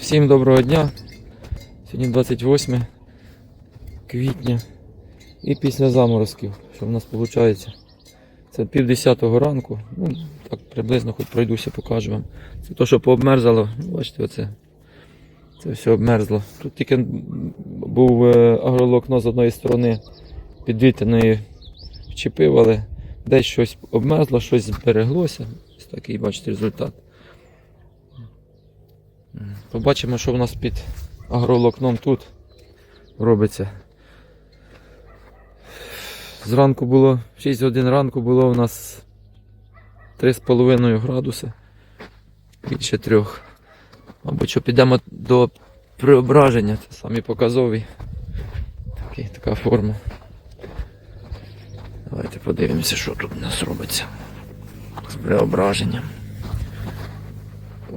Всім доброго дня. Сьогодні 28 квітня. І після заморозків, що в нас виходить. Це пів десятого ранку. Ну, так приблизно хоч пройдуся, покажу вам. Це то, що пообмерзало. Бачите, оце. Це все обмерзло. Тут тільки був е, агролокно з одної сторони під вітряною вчепив, але десь щось обмерзло, щось збереглося. Ось такий, бачите, результат. Побачимо, що в нас під агролокном тут робиться. Зранку було, 6 годин ранку було у нас 3,5 градуси. Більше трьох. Мабуть, що підемо до преображення, це самі показові. Такий, така форма. Давайте подивимося, що тут у нас робиться з преображенням.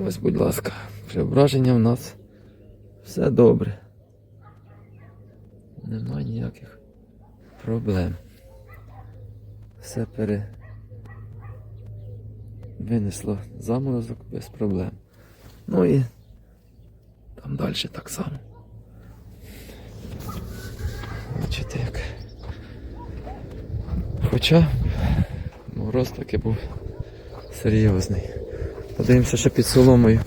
Ось, будь ласка, преображення в нас все добре. Нема ніяких проблем. Все пере... винесло заморозок без проблем. Ну і там далі так само. Бачите як. Хоча мороз таки був серйозний. Подивимося ще під соломою.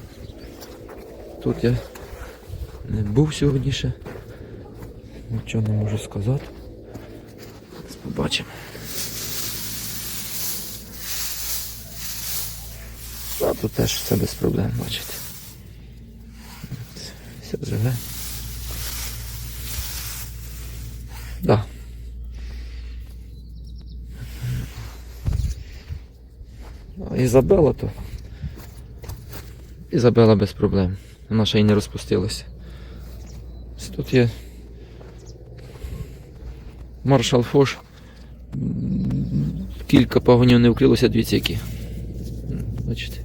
Тут я не був сьогодні ще. Нічого не можу сказати. Зараз побачимо. А тут теж все без проблем, бачите. Все живе. Да. Ізабела то. Ізабела без проблем. Вона ще й не розпустилася. Тут є маршал Фош. Кілька пагонів не вкрилося, дивіться які. Бачите?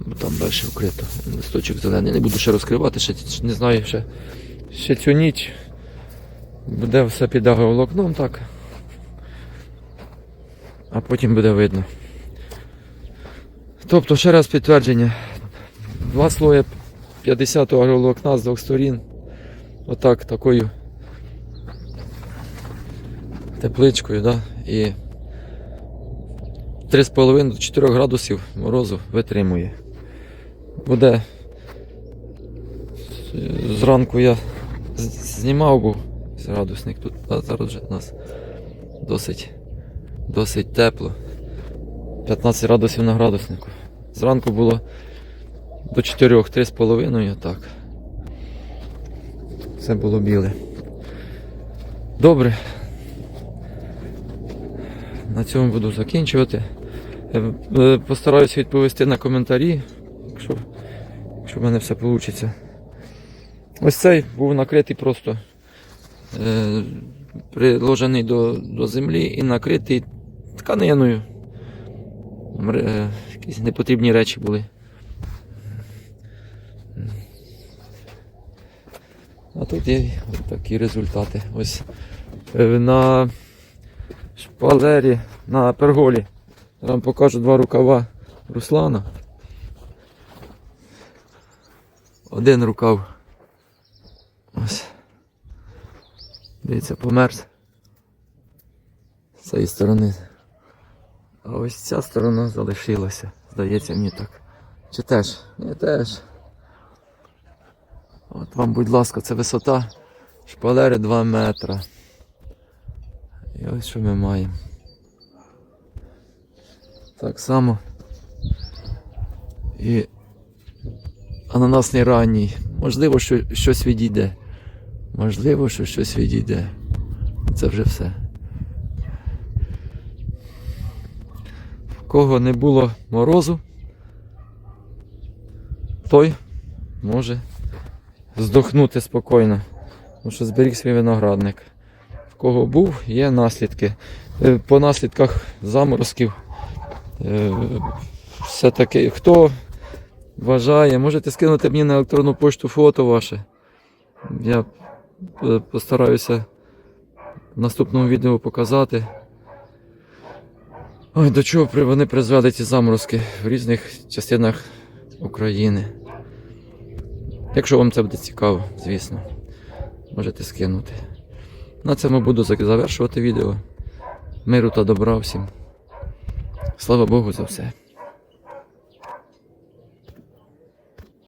Бо Там далі вкрито. Листочок зелений. Не буду ще розкривати, ще не знаю ще, ще цю ніч. Буде все під агроволокном так. А потім буде видно. Тобто, ще раз підтвердження. Два слоя 50-го агроволокна з двох сторін. Отак, такою тепличкою, да? і 3,5 до 4 градусів морозу витримує. Буде зранку я знімав був градусник тут, а зараз вже у нас досить, досить тепло. 15 градусів на градуснику. Зранку було до 4, 3,5 так. Все було біле. Добре. На цьому буду закінчувати. Е, е, Постараюся відповісти на коментарі, якщо, якщо в мене все вийде. Ось цей був накритий просто е, приложений до, до землі і накритий тканиною. Там, е, якісь непотрібні речі були. А тут є такі результати. Ось е, на шпалері, на перголі. Я вам покажу два рукава Руслана. Один рукав. Ось. Дивіться, померз. З цієї сторони. А ось ця сторона залишилася. Здається мені так. Чи теж? Ні, теж. От вам, будь ласка, це висота шпалери 2 метра. І ось що ми маємо. Так само. І ананасний ранній. Можливо, що щось відійде. Можливо, що щось відійде. Це вже все. В кого не було морозу, той може здохнути спокійно. Тому що зберіг свій виноградник. В кого був, є наслідки. Е, По наслідках заморозків. е, Все таки, хто вважає, можете скинути мені на електронну пошту фото ваше. Я е, постараюся в наступному відео показати. Ой, до чого вони призвели ці заморозки в різних частинах України. Якщо вам це буде цікаво, звісно, можете скинути. На цьому буду завершувати відео. Миру та добра всім. Слава Богу за все.